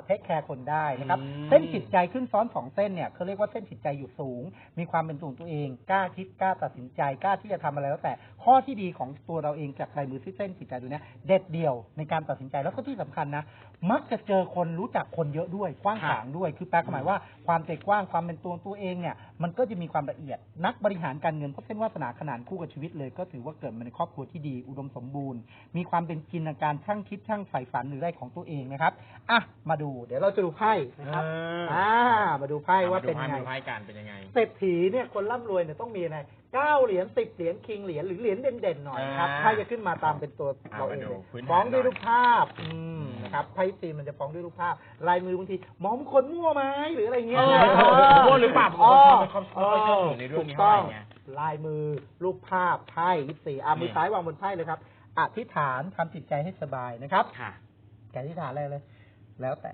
Speaker 4: เทคแคร์คนได้นะครับ
Speaker 2: อืม
Speaker 4: เส้นจิตใจขึ้นซ้อนสองเส้นเนี่ยเขาเรียกว่าเส้นจิตใจอยู่สูง มีความเป็นตัวของตัวเอง กล้าคิดกล้าตัดสินใจกล้าที่จะทำอะไรแล้วแต่ ข้อที่ดีของตัวเราเองจากลายมือที่เส้นจิตใจตัวเนี้ยเด็ดเดี่ยวในการตัดสินใจแล้วก็ที่สำคัญนะ มักจะเจอคนรู้จักคนเยอะด้วยกว้างขวางด้วย คือแปลความหมายว่าความใจกว้างความเป็นตัวตัวเองเนี่ย มันก็จะมีความละเอียด นักบริหารการเงินเพราะเส้นวาสนาขนานคู่กับชีวิตเลย ก็ถือว่าเกิดมาในครอบครัวที่ดี อุดมสมบูรณ์ มีความเป็นจินตนาการช่างคิดช่างใฝ่ฝันหรืออะไรของตัวเองนะครับอะมาดู เดี๋ยวเราจะดูไพ่นะครับอ่ามาดูไพ่ว่าเป็น
Speaker 2: มา
Speaker 4: ไง
Speaker 2: ดูไพ่กันเป็นยังไง
Speaker 4: เศรษฐีเนี่ยคนร่ำรวยเนี่ยต้องมีอะไรเก้าเหรียญสิบเหรียญคิงเหรียญหรือเหรียญเด่นๆหน่อยนะครับ
Speaker 2: อ่า
Speaker 4: ไพ่จะขึ้นมาตามเป็นตัว
Speaker 2: อ่า
Speaker 4: เราเอง
Speaker 2: มาดู
Speaker 4: เลย
Speaker 2: พื้นฐาน
Speaker 4: ฟ้องด้วย
Speaker 2: หน่อย
Speaker 4: รูปภาพอืมนะครับไพ่ซีมันจะฟ้องด้วยรูปภาพ ลายมือบางทีมองคนมั่วไหมหรืออะไรเงี้ย
Speaker 2: เออ
Speaker 4: เออ
Speaker 2: มั่วหรือเปล่า
Speaker 4: อ๋อ
Speaker 2: ผมก็ชอบไม่ค่อยชอบอยู่ในเรื่องนี้
Speaker 4: ถูกต้อง
Speaker 2: เท่าไหร่ไง
Speaker 4: ลายมือรูปภาพไพ่ยิบสี่อะมือ
Speaker 2: เนี่ย
Speaker 4: ซ้ายวางบนไพ่เลยครับ อธิษฐานทำจิตใจให้สบายนะครับ
Speaker 2: ค่ะ
Speaker 4: แกอธิษฐานอะไรเลย แล้วแต่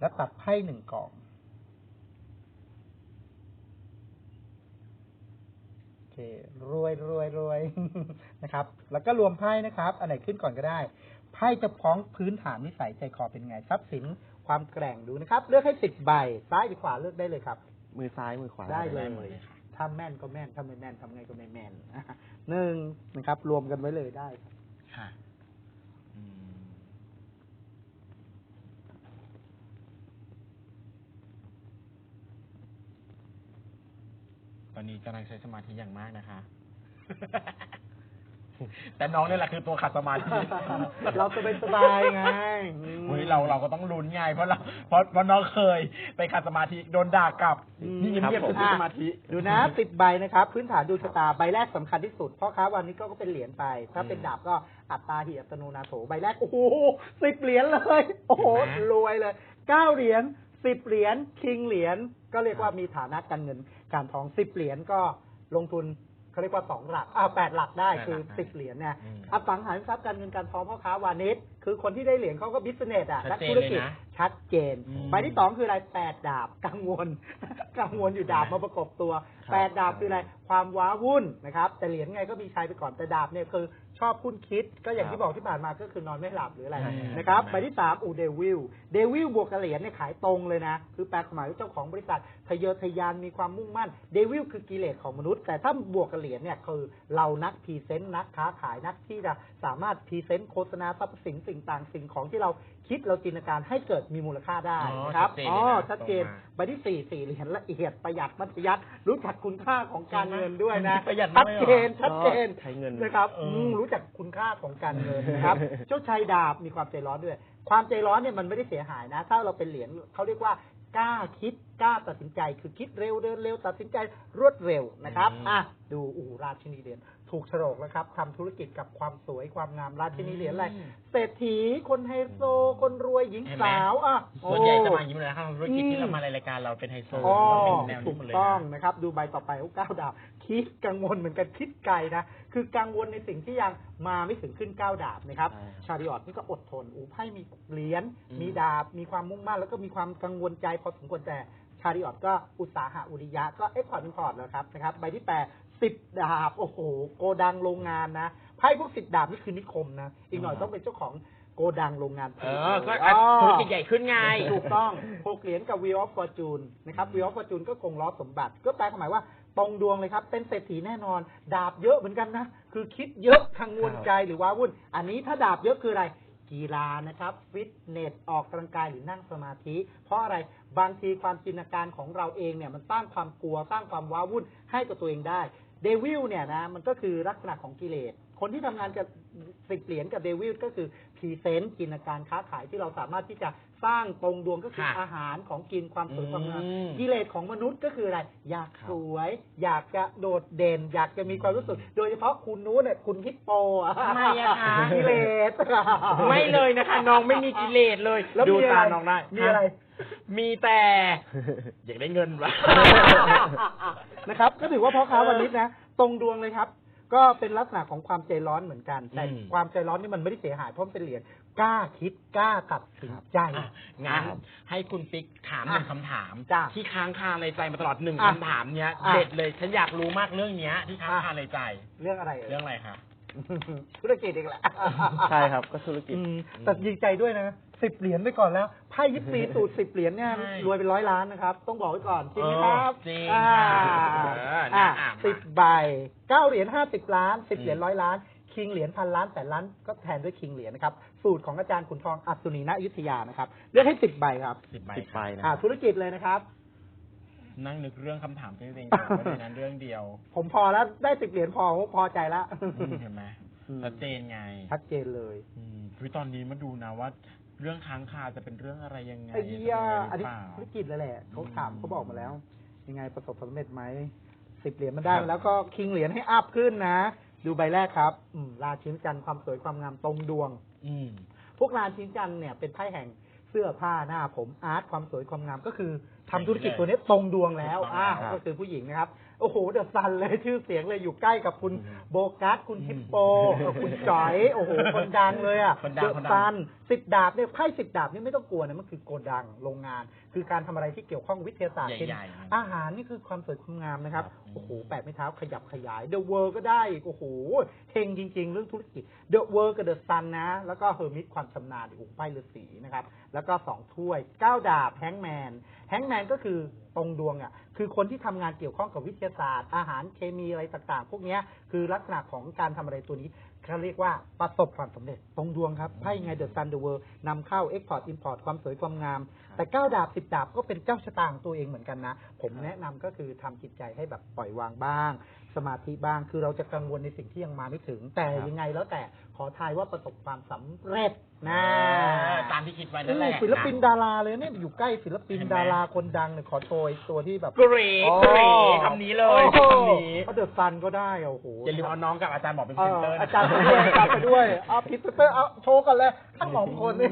Speaker 4: แล้วตัดไพ่หนึ่งกล่อง โอเค รวยรวยรวย นะครับ แล้วก็รวมไพ่นะครับ อันไหนขึ้นก่อนก็ได้ ไพ่จะพ้องพื้นฐานนิสัยใจคอเป็นไง ทรัพย์สินความแกร่งดูนะครับ เลือกให้สิบใบ ซ้ายหรือขวาเลือกได้เลยครับ
Speaker 3: มือซ้ายมือขวา
Speaker 4: ได้เล
Speaker 2: ได้
Speaker 4: ย
Speaker 2: หมดเลยค่ะ
Speaker 4: ถ้าแม่นก็แม่น ถ้าไม่แม่นทำไงก็ไม่แม่นหนึ่งนะครับ รวมกันไว้เลยได้ครับ
Speaker 2: ค่ะอืมตอนนี้กำลังใช้สมาธิอย่างมากนะคะ แต่น้องนี่แหละคือตัวขัดสมาธิ
Speaker 4: เราจะเป็นสบายไงอืม
Speaker 2: เฮ้ยเราเราก็ต้องลุ้นไงเพราะเราเพราะเพราะน้องเคยไปขัดสมาธิโดนด่ากลับ
Speaker 4: อืม
Speaker 2: นี่เงียบๆคือสมาธิ
Speaker 4: ดูนะติดใบนะครับ พื้นฐานดูชะตาใบแรกสำคัญที่สุดเพราะค้าวันนี้ก็เป็นเหรียญไป ถ้าเป็นดาบก็อัตตาหิอัตโนนาโถใบแรกโอ้โหสิบเหรียญเลย โอ้โห
Speaker 2: เห็นไหม
Speaker 4: รวยเลยเก้าเหรียญสิบเหรียญคิงเหรียญก็เรียกว่ามีฐานะการเงินการทองสิบเหรียญก็ลงทุน เขาเรียกว่าสองหลักอ่าแปดหลักได้คือสิบเหรียญเนี่ย
Speaker 2: อืม
Speaker 4: อสังหาริมทรัพย์การเงินการทองพ่อค้าวานิชคือคนที่ได้เหรียญเขาก็บิสเนสอะ
Speaker 2: ชั
Speaker 4: นั
Speaker 2: ด
Speaker 4: ก
Speaker 2: เจน
Speaker 4: ธุรกิจ
Speaker 2: เลยนะ
Speaker 4: ชัดเจน
Speaker 2: อืม
Speaker 4: ใบที่สองคืออะไรแปดดาบกังวลกังวลอยู่ดาบมาประกบตัว
Speaker 3: ครับ
Speaker 4: แปดดาบคืออะไรความว้าวุ่นนะครับ แต่เหรียญไงก็มีชัยไปก่อนแต่ดาบเนี่ยคือชอบคุ้นคิดก็อย่างที่บอกที่ผ่านมาก็คือนอนไม่หลับหรืออะไร
Speaker 2: ใช่
Speaker 4: นะครับ
Speaker 2: ใช่
Speaker 4: ใบที่สามอูเดวิลเดวิลบวกกับเหรียญเนี่ยขายตรงเลยนะ คือแปลความหมายว่าเจ้าของบริษัททะเยอทะยานมีความมุ่งมั่นเดวิลคือกิเลสของมนุษย์ แต่ถ้าบวกกับเหรียญเนี่ยคือเรานักพรีเซนต์นักค้าขายนักที่จะสามารถพรีเซนต์โฆษณาทรัพย์สินสิ่งต่างสิ่งของที่เราคิดเราจินตนาการให้เกิดมีมูลค่าได้
Speaker 2: อ๋อ
Speaker 4: นะครับ
Speaker 2: ชัดเจน
Speaker 4: อ๋อ
Speaker 2: เลยนะ
Speaker 4: ชัดเจน
Speaker 2: ตรงมา
Speaker 4: ใบที่สี่สี่เหรียญละเอียดประหยัดมัธยัติรู้จักคุณค่าของการเงินด้วยนะ
Speaker 2: ประหยัด
Speaker 4: ชัด
Speaker 2: มากเลยเหรอ
Speaker 4: เจนชัดเจน
Speaker 3: ใช้เงิน
Speaker 4: นะครับ
Speaker 2: เอออื
Speaker 4: มรู้จักคุณค่าของการเงินนะครับเจ้าชายดาบมีความใจร้อนด้วยความใจร้อนเนี่ยมันไม่ได้เสียหายนะ ถ้าเราเป็นเหรียญเขาเรียกว่า กล้าคิดกล้าตัดสินใจ คือคิดเร็วเดินเร็ว ตัดสินใจรวดเร็วนะครับ
Speaker 2: อืม
Speaker 4: อะ ดูอูราชินีเหรียญ ถูกโฉลกแล้วครับทำธุรกิจกับความสวยความงามราชินีเหรียญอะไรเศรษฐีคนไฮโซคนรวยหญิง
Speaker 2: เห็นไหม
Speaker 4: สาวอะ
Speaker 2: ส่วนใหญ่จะ
Speaker 4: โอ้
Speaker 2: มาอย่างนี้เลยนะครับธุรกิจที่เรามาในรายการเราเป็นไฮโซ
Speaker 4: อ๋อ
Speaker 2: ต้องเป็นแนว
Speaker 4: ถู
Speaker 2: นี้ห
Speaker 4: ก
Speaker 2: มดเลย
Speaker 4: ต้อง
Speaker 2: นะ
Speaker 4: นะครับ ดูใบต่อไปเขาก้าวดาบคิดกังวลเหมือนกันคิดไกลนะ คือกังวลในสิ่งที่ยังมาไม่ถึงขึ้นก้าวดาบนะครับ
Speaker 3: ใช่
Speaker 4: ชาริออตนี่ก็อดทนอูไพ่มีเหรียญ
Speaker 2: อืม
Speaker 4: มีดาบมีความมุ่งมั่นแล้วก็มีความกังวลใจพอสมควรแต่ชคาริออตก็อุตสาหะอุริยะก็เอ็กพอร์ตอินพอร์ตแล้วครับนะครับใบที่แปด สิบดาบ โอ้โห โกดังโรงงานนะไพ่พวกสิบดาบนี่คือนิคมนะ อีกหน่อยต้องเป็นเจ้าของโกดังโรงงาน
Speaker 2: เออก็อะธุรกิจใหญ่ขึ้นไง
Speaker 4: ถูกต้องหกเหรียญกับ Wheel of Fortune นะครับ Wheel of Fortune ก็คงล้อสมบัติ ก็แปลความหมายว่าตรงดวงเลยครับ เป็นเศรษฐีแน่นอน ดาบเยอะเหมือนกันนะ คือคิดเยอะกังวลใจหรือว่าวุ่น อันนี้ถ้าดาบเยอะคืออะไร กีฬานะครับ ฟิตเนส ออกกำลังกายหรือนั่งสมาธิ เพราะอะไร บางทีความจินตนาการของเราเองเนี่ยมันสร้างความกลัว สร้างความว้าวุ่นให้กับตัวเองได้ เดวิลเนี่ยนะมันก็คือลักษณะของกิเลส คนที่ทำงานกับสิบเหรียญกับเดวิลก็คือ รีเซนต์จินตนาการค้าขายที่เราสามารถที่จะสร้างตรงดวงก็คือ
Speaker 2: ค่ะ
Speaker 4: อาหารของกินความสวยความงาม
Speaker 2: อืม
Speaker 4: กิเลสของมนุษย์ก็คืออะไร อยากสวย อยากจะโดดเด่น อยากจะมีความรู้สึก โดยเฉพาะคุณนู้นเนี่ยคุณฮิปโป
Speaker 2: ทำไมอะคะ
Speaker 4: กิเลส
Speaker 2: ไม่เลยนะคะน้องไม่มีกิเลสเลย
Speaker 4: แล้ว
Speaker 2: ดู
Speaker 4: มีะร
Speaker 2: ตาน้องได้
Speaker 4: มีอะไร
Speaker 2: มีแต่ อยากได้เงินวะ
Speaker 4: นะครับ ก็ถือว่าพ่อค้าวันนี้นะ ตรงดวงเลยครับ ก็เป็นลักษณะของความใจร้อนเหมือนกัน แต่
Speaker 2: อืม
Speaker 4: ความใจร้อนนี่มันไม่ได้เสียหายเพราะมันเป็นเหรียญกล้าคิดกล้าตัดสินใจ
Speaker 2: อะงั้นให้คุณปิ๊กถามหนึ่งคำถาม
Speaker 4: จ้ะ
Speaker 2: ที่ค้างคาในใจมาตลอดหนึ่ง
Speaker 4: อะ
Speaker 2: คำถามเนี้ย
Speaker 4: อะ
Speaker 2: เด็ดเลยฉันอยากรู้มากเรื่องเนี้ย ที่ค้าง
Speaker 4: อะ
Speaker 2: คาในใจ
Speaker 4: เรื่องอะไรเอ่ย
Speaker 2: เรื่องอะไรครับ
Speaker 4: ธุรกิจเองแหละ
Speaker 3: ใช่ครับก็ธุรกิจ
Speaker 4: อืมแต่ดีใจด้วยนะ สิบเหรียญไปก่อนแล้วไพ่ยิปซีสูตรสิบเหรียญเนี่ย
Speaker 2: ใช่
Speaker 4: รวยเป็นร้อยล้านนะครับ ต้องบอกไว้ก่อนจริงไหมครับ
Speaker 2: เออจริง
Speaker 4: อ่า
Speaker 2: เออ
Speaker 4: อ่า
Speaker 2: อะ
Speaker 4: สิบใบเก้าเหรียญห้าสิบล้านสิบ
Speaker 2: อืม
Speaker 4: เหรียญร้อยล้าน คิงเหรียญพันล้านแสนล้านก็แทนด้วยคิงเหรียญนะครับ สูตรของอาจารย์ขุนทองอัศนีณอยุธยานะครับเลือกให้สิบใบครับ
Speaker 2: สิบใบ
Speaker 3: สิบใบนะ
Speaker 4: อ่าธุรกิจเลยนะครับ
Speaker 2: นั่งนึกเรื่องคำถามที่ตัวเองถามว่าในนั้นเรื่องเดียว
Speaker 4: ผมพอแล้วได้สิบเหรียญพอผมพอใจแล้ว
Speaker 2: อืมเห็นไหม
Speaker 4: อืม
Speaker 2: ชัดเจนไง
Speaker 4: ชัดเจนเลย
Speaker 2: อืมคือตอนนี้มาดูนะว่า เรื่องค้างคาจะเป็นเรื่องอะไรยังไง
Speaker 4: ไอ้เหี้ย
Speaker 2: จะ
Speaker 4: อัน
Speaker 2: เป็
Speaker 4: นี้
Speaker 2: ยังไงหรือเปล่า
Speaker 4: ธุรกิจเลยแหละเขาถาม
Speaker 2: อืม
Speaker 4: เขาบอกมาแล้ว ยังไงประสบความสำเร็จไหมสิบเหรียญมันได้มาแล้วก็คิงเหรียญให้อัพขึ้นนะ ดูใบแรกครับ อืมราชินจันทร์ความสวยความงามตรงดวง
Speaker 2: อืม
Speaker 4: พวกราชินจันทร์เนี่ยเป็นไพ่แห่งเสื้อผ้าหน้าผมอาร์ตความสวยความงามก็คือทำธุรกิจตัวนี้ตรงดวงแล้ว
Speaker 2: ถูกต้อง
Speaker 4: อ่า
Speaker 3: ครับ
Speaker 4: ก็คือผู้หญิงนะครับ โอ้โหเดอะซันเลยชื่อเสียงเลยอยู่ใกล้กับคุณ
Speaker 3: อืม
Speaker 4: โบกัสคุณฮิปโปเออคุณจอยโอ้โหคนดังเลยอะ
Speaker 2: คนดัง
Speaker 4: เดอะ
Speaker 2: คนดัง
Speaker 4: ซันสิบดาบเนี่ยไพ่สิบดาบนี่ไม่ต้องกลัวนะมันคือโกดังโรงงาน คือการทำอะไรที่เกี่ยวข้องวิทยาศาสตร์
Speaker 2: ใหญ่ๆ
Speaker 4: เช่นอาหารนี่คือความสวยความงามนะครับ
Speaker 2: ครับ
Speaker 4: โอ้โหแปดไม้เท้าขยับขยาย The World ก็ได้อีกโอ้โหเฮงจริง ๆ เรื่องธุรกิจ The World กับ The Sun นะ แล้วก็เฮอร์มิตความชำนาญโอ้โหไพ่ฤาษีนะครับแล้วก็สองถ้วยเก้าดาบแฮงแมนแฮงแมนก็คือตรงดวงอะ คือคนที่ทำงานเกี่ยวข้องกับวิทยาศาสตร์ อาหารเคมีอะไรต่างๆ พวกเนี้ยคือลักษณะของการทำอะไรตัวนี้เขาเรียกว่าประสบความสำเร็จตรงดวงครับไพ่ไง The Sun The World นำเข้า Export Import ความสวยความงาม แต่เก้าดาบสิบดาบก็เป็นเจ้าชะตาของตัวเองเหมือนกันนะ ผมแนะนำก็คือทำจิตใจให้แบบปล่อยวางบ้าง สมาธิบ้างคือเราจะกังวลในสิ่งที่ยังมาไม่ถึง แต่
Speaker 3: ครับ
Speaker 4: ยังไงแล้วแต่ขอทายว่าประสบความสำเร็จนะ
Speaker 2: เออตามที่คิดไว้นั่นแหละ
Speaker 4: ศิลปินดาราเลยเนี่ยอยู่ใกล้ศิลปิน
Speaker 2: เห็นไหม
Speaker 4: ดาราคนดังเนี่ยขอโชยตัวที่แบบ
Speaker 2: กรี๊ดกรี๊ดคำนี้เลยคำนี้
Speaker 4: เขาเดือดซันก็ได้อะโอ้โห
Speaker 2: อย่าลืมเอาน้องกับอาจารย์บอกเป็น
Speaker 4: เอ
Speaker 2: พรีเซน
Speaker 4: อ
Speaker 2: เตอร์นะ
Speaker 4: อาจารย์ไปด้วยอาจารย์ไปด้วยเอาพิเตอร์เอาโชว์กันเลยทั้งสองคนนี่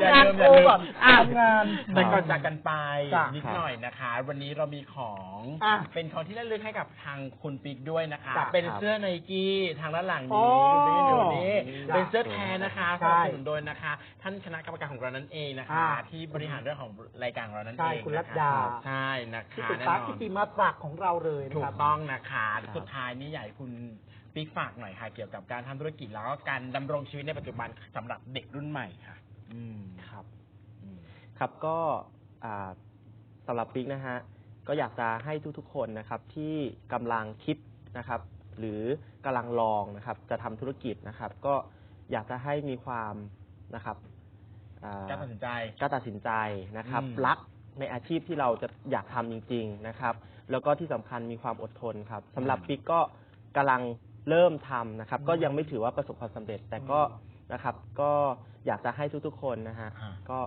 Speaker 2: อย่า
Speaker 4: ทำงาน
Speaker 2: ลืม
Speaker 4: โชว์ก่อน
Speaker 2: อะ
Speaker 4: ทำงาน
Speaker 2: แต่ก่อนจากกันไป
Speaker 4: จ้ะ
Speaker 2: นิดหน่อยนะคะ วันนี้เรามีของ
Speaker 4: อะ
Speaker 2: เป็นของที่ระลึกให้กับทางคุณปิ๊กด้วยนะคะ
Speaker 4: จ้ะ
Speaker 2: เป็นเสื้อไนกี้ทางด้านหลัง
Speaker 4: อ๋
Speaker 2: นี้
Speaker 4: อ
Speaker 2: ดูนี่
Speaker 4: จ้ะ
Speaker 2: เป็นเสื้อแทนนะคะส
Speaker 4: ใช่
Speaker 2: นับสนุนโดยนะคะ ท่านคณะกรรมการของเรานั่นเองนะคะ
Speaker 4: อ่า
Speaker 2: ที่บริหารเรื่องของรายการของเรานั่น
Speaker 4: ใช่
Speaker 2: เอง
Speaker 4: คุณรัต
Speaker 2: นะะ
Speaker 4: ดา
Speaker 2: ใช่นะ
Speaker 4: ที่
Speaker 2: คะ
Speaker 4: ปรึก
Speaker 2: แน่
Speaker 4: ษาน
Speaker 2: อ
Speaker 4: กิ
Speaker 2: น
Speaker 4: ติมาศักดิ์ของเราเลยนะ
Speaker 2: ถู
Speaker 4: ค
Speaker 2: ก
Speaker 4: รับ
Speaker 2: ต้องนะคะ
Speaker 3: ครับ
Speaker 2: สุดท้ายนี่อยากให้คุณ ปิ๊กฝากหน่อยค่ะ เกี่ยวกับการทำธุรกิจแล้วก็การดำรงชีวิตในปัจจุบันสำหรับเด็กรุ่นใหม่ค่ะ อืม
Speaker 3: ครับ
Speaker 2: อืม
Speaker 3: ครับก็อ่าสำหรับปิ๊กนะฮะก็อยากจะให้ทุกๆคนนะครับที่กำลังคิดนะครับ หรือกำลังลองนะครับ จะทำธุรกิจนะครับ ก็อยากจะให้มีความนะครับอ่าก
Speaker 2: ล้ารตัดสินใจ
Speaker 3: กล้าตัดสินใจนะครับ
Speaker 2: อืม
Speaker 3: รักในอาชีพที่เราจะอยากทำจริง ๆนะครับ แล้วก็ที่สำคัญมีความอดทนครับสำหรับปิ๊กก็กำลัง เริ่มทำนะครับ ก็ยังไม่ถือว่าประสบความสำเร็จ แต่ก็นะครับ ก็อยากจะให้ทุกๆคนนะฮะ
Speaker 2: อ่า
Speaker 3: ก็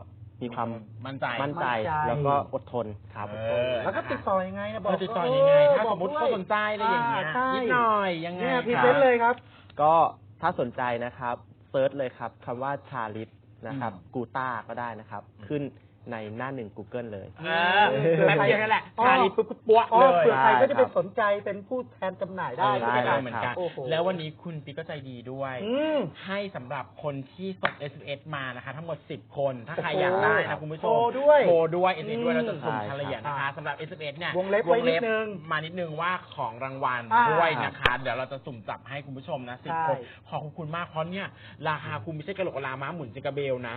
Speaker 3: มีความ
Speaker 2: มั่นใจ
Speaker 3: มั่นใจ
Speaker 4: มั่นใจ
Speaker 3: แล้วก็อดทนครับ
Speaker 2: เออ
Speaker 4: แล้วก็ติดต่อยังไงนะบ
Speaker 2: เอ
Speaker 4: อก
Speaker 2: อติดต่อยังไงถ้า
Speaker 4: บ
Speaker 2: ส
Speaker 4: อก
Speaker 2: มมติ
Speaker 4: ด้วย
Speaker 2: เขาสนใจอะไรอย่างเงี้ย
Speaker 4: อ่าใช่
Speaker 2: นิดหน่อยยังไง
Speaker 4: เนี่ยพรี
Speaker 2: ค
Speaker 4: เซ
Speaker 2: รับ
Speaker 4: นต์เลยครับ
Speaker 3: ก็ถ้าสนใจนะครับเซิร์ชเลยครับคำว่าชาลิตนะครับ
Speaker 2: อืม
Speaker 3: กูต้าก็ได้นะครับ
Speaker 2: อืม
Speaker 3: ขึ้น ในหน้าหนึ่ง Google เลย
Speaker 2: เออแป๊บเดียวนั่นแหละชาลีปุ๊บปุ๊บปั๊ว
Speaker 4: อ๋อ
Speaker 2: เลย
Speaker 4: เผื่อใครก็จะไป
Speaker 3: ได้ครับ
Speaker 4: สนใจเป็นผู้แทนจำหน่ายได้
Speaker 2: ได้
Speaker 4: ใช่ไหมครับ
Speaker 2: เหมือนกัน
Speaker 4: โอ้โห
Speaker 2: แล้ววันนี้คุณปิ๊กก็ใจดีด้วย
Speaker 4: อืม
Speaker 2: ให้สำหรับคนที่ส่ง SMS มานะคะ ทั้งหมด 10 คน ถ้าใครอยากได้นะคุณผู้ชม
Speaker 4: โทรด้วย
Speaker 2: โทรด้วย SMS ด้วย
Speaker 4: อืม
Speaker 2: เราจะสุ่ม
Speaker 3: ใช่
Speaker 2: เฉลี่ยนะคะสำหรับ SMS เนี่ยว
Speaker 4: งเล็บไว้นิดนึง
Speaker 2: มานิดนึงว่าของรางวัล
Speaker 4: อ่า
Speaker 2: ด้วยนะคะ เดี๋ยวเราจะสุ่มจับให้คุณผู้ชมนะ
Speaker 4: ใช่
Speaker 2: 10 คน ขอบคุณมากเพราะเนี่ย ราคาคุณไม่ใช่กระโหลกกะลาม้าหมุนจิงกระเบลนะ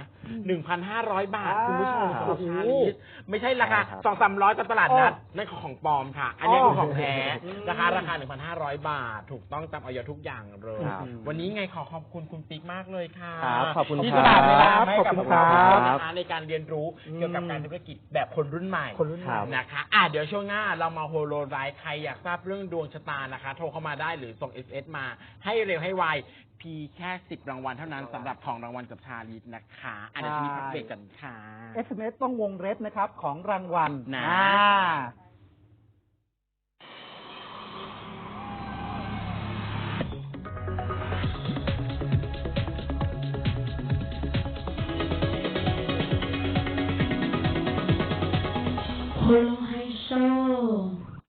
Speaker 2: 1,500 บาทคุณผู้ชมสำหรับ ชาลีสไม่ใช่ราคา
Speaker 3: ใช่ครับ
Speaker 2: สองสามร้อยตามตลาดนัด
Speaker 4: อ๋อ
Speaker 2: นั่นของปลอมค่ะ อันนี้คือของแท้
Speaker 4: อืม
Speaker 2: ราคาราคา1,500บาท ถูกต้องตามออยทุกอย่างเลย
Speaker 3: ครับ
Speaker 2: วันนี้ไงขอขอบคุณคุณปิ๊กมากเลยค่ะ
Speaker 3: ครับขอบคุณ
Speaker 2: ที่
Speaker 3: ครั
Speaker 2: ส
Speaker 3: บ
Speaker 2: ละเวลาให้กับ
Speaker 4: ขอบ
Speaker 2: พว
Speaker 4: คุ
Speaker 2: ก
Speaker 4: ณ
Speaker 2: เรา
Speaker 4: ครับ
Speaker 2: นะคะในการเรียนรู้เกี่ยวกับการธุรกิจแบบคนรุ่นใหม่
Speaker 4: คนรุ่นใหม่
Speaker 3: ครับ
Speaker 2: นะคะอะเดี๋ยวช่วงหน้าเรามาโฮโลไลท์ใครอยากทราบเรื่องดวงชะตานะคะ โทรเข้ามาได้หรือส่ง s อ s มาให้เร็วให้ไว พีแค่10รางวัลเท่านั้นสำหรับของรางวัลกับชาลีตนะคะอันนี้ที่นี้พักเบรกกันค่ะ
Speaker 4: SMS ต้องวงเล็บนะครับ ของรางวัล
Speaker 2: นะ
Speaker 4: อ่า
Speaker 1: Hello, hi, show.